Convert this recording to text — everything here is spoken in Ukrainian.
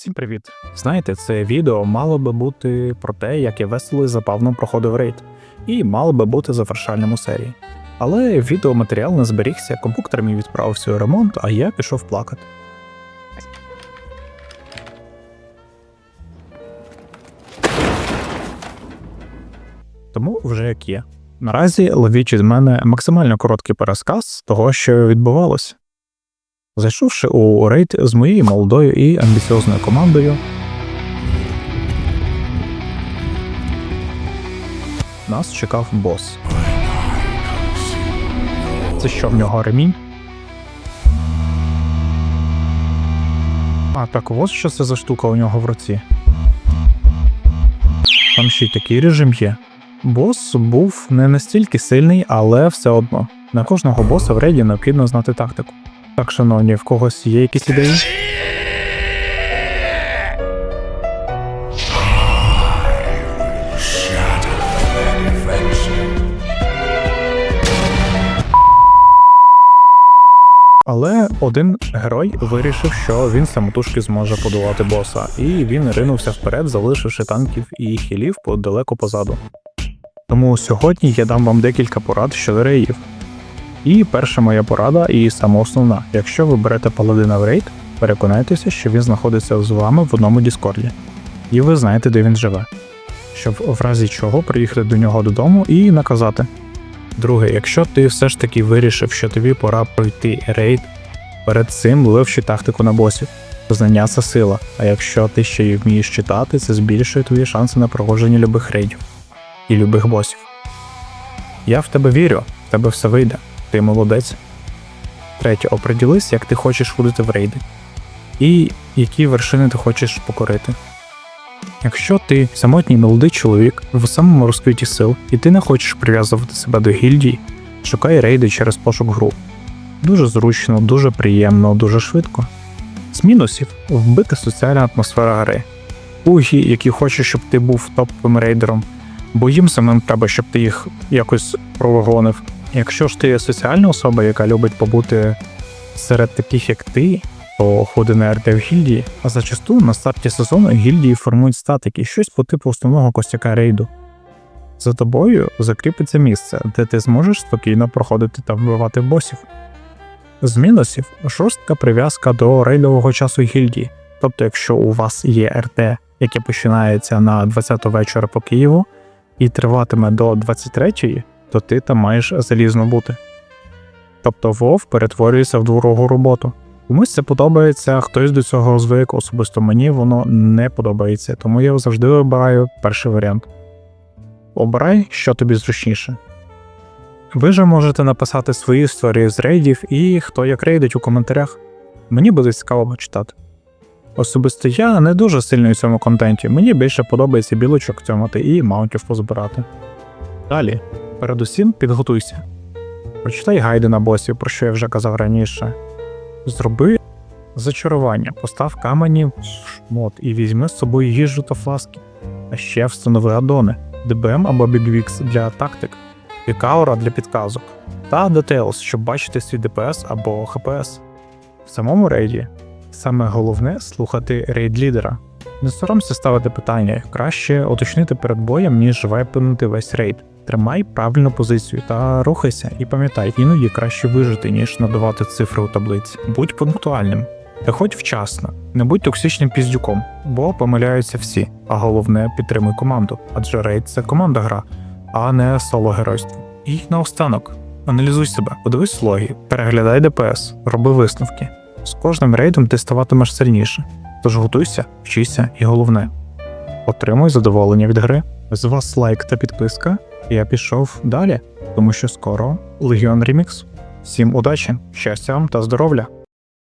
Всім привіт! Знаєте, це відео мало би бути про те, як я весело і забавно проходив рейд, і мало би бути завершальним у серії. Але відеоматеріал не зберігся, компуктор мій відправився у ремонт, а я пішов плакати. Тому вже як є. Наразі ловіть від мене максимально короткий пересказ того, що відбувалося. Зайшовши у рейд з моєю молодою і амбіціозною командою, нас чекав бос. Це що в нього ремінь? А, так ось що це за штука у нього в руці. Там ще й такий режим є. Бос був не настільки сильний, але все одно. На кожного боса в рейді необхідно знати тактику. Так, шановні, в когось є якісь ідеї? Але один герой вирішив, що він самотужки зможе подолати боса, і він ринувся вперед, залишивши танків і хілів далеко позаду. Тому сьогодні я дам вам декілька порад щодо реїв. І перша моя порада, і сама основна: якщо ви берете паладина в рейд, переконайтеся, що він знаходиться з вами в одному Діскорді, і ви знаєте, де він живе, щоб в разі чого приїхати до нього додому і наказати. Друге, якщо ти все ж таки вирішив, що тобі пора пройти рейд, перед цим вивчи тактику на босів. Знання це сила, а якщо ти ще й вмієш читати, це збільшує твої шанси на проходження любих рейдів і любих босів. Я в тебе вірю, в тебе все вийде. Ти молодець. Третє, оприділись, як ти хочеш ходити в рейди. І які вершини ти хочеш покорити. Якщо ти самотній молодий чоловік в самому розквіті сил, і ти не хочеш прив'язувати себе до гільдії, шукай рейди через пошук груп. Дуже зручно, дуже приємно, дуже швидко. З мінусів вбита соціальна атмосфера гри. Угі, які хочуть, щоб ти був топовим рейдером, бо їм самим треба, щоб ти їх якось провогонив. Якщо ж ти соціальна особа, яка любить побути серед таких, як ти, то ходи на РД в гільдії, а зачасту на старті сезону гільдії формують статики, щось по типу основного костяка рейду. За тобою закріпиться місце, де ти зможеш спокійно проходити та вбивати босів. З мінусів жорстка прив'язка до рейдового часу гільдії. Тобто, якщо у вас є РТ, яке починається на 20 вечора по Києву і триватиме до 23-ї, то ти там маєш залізно бути. Тобто Вов перетворюється в дворогу роботу. Комусь це подобається, хтось до цього звик, особисто мені воно не подобається, тому я завжди вибираю перший варіант. Обирай, що тобі зручніше. Ви же можете написати свої історії з рейдів і хто як рейдить у коментарях. Мені буде цікаво почитати. Особисто я не дуже сильний у цьому контенті, мені більше подобається білочок цьомати і маунтів позбирати. Далі, передусім підготуйся. Прочитай гайди на босів, про що я вже казав раніше. Зроби зачарування, постав камені в шмот і візьми з собою їжу та фласки. А ще встанови адони, ДБМ або Бігвікс для тактик, Пікаура для підказок, та Details, щоб бачити свій ДПС або ХПС. В самому рейді саме головне слухати рейд-лідера. Не соромся ставити питання, краще уточнити перед боєм, ніж вайпнути весь рейд. Тримай правильну позицію та рухайся, і пам'ятай, іноді краще вижити, ніж надавати цифри у таблиці. Будь пунктуальним. Приходь вчасно, не будь токсичним піздюком, бо помиляються всі. А головне підтримуй команду, адже рейд це команда гра, а не соло геройство. І наостанок, аналізуй себе, подивись логи, переглядай ДПС, роби висновки. З кожним рейдом ти ставатимеш сильніше. Тож готуйся, вчися і головне отримуй задоволення від гри. З вас лайк та підписка. Я пішов далі, тому що скоро Легіон Ремікс. Всім удачі, щастя вам та здоров'я!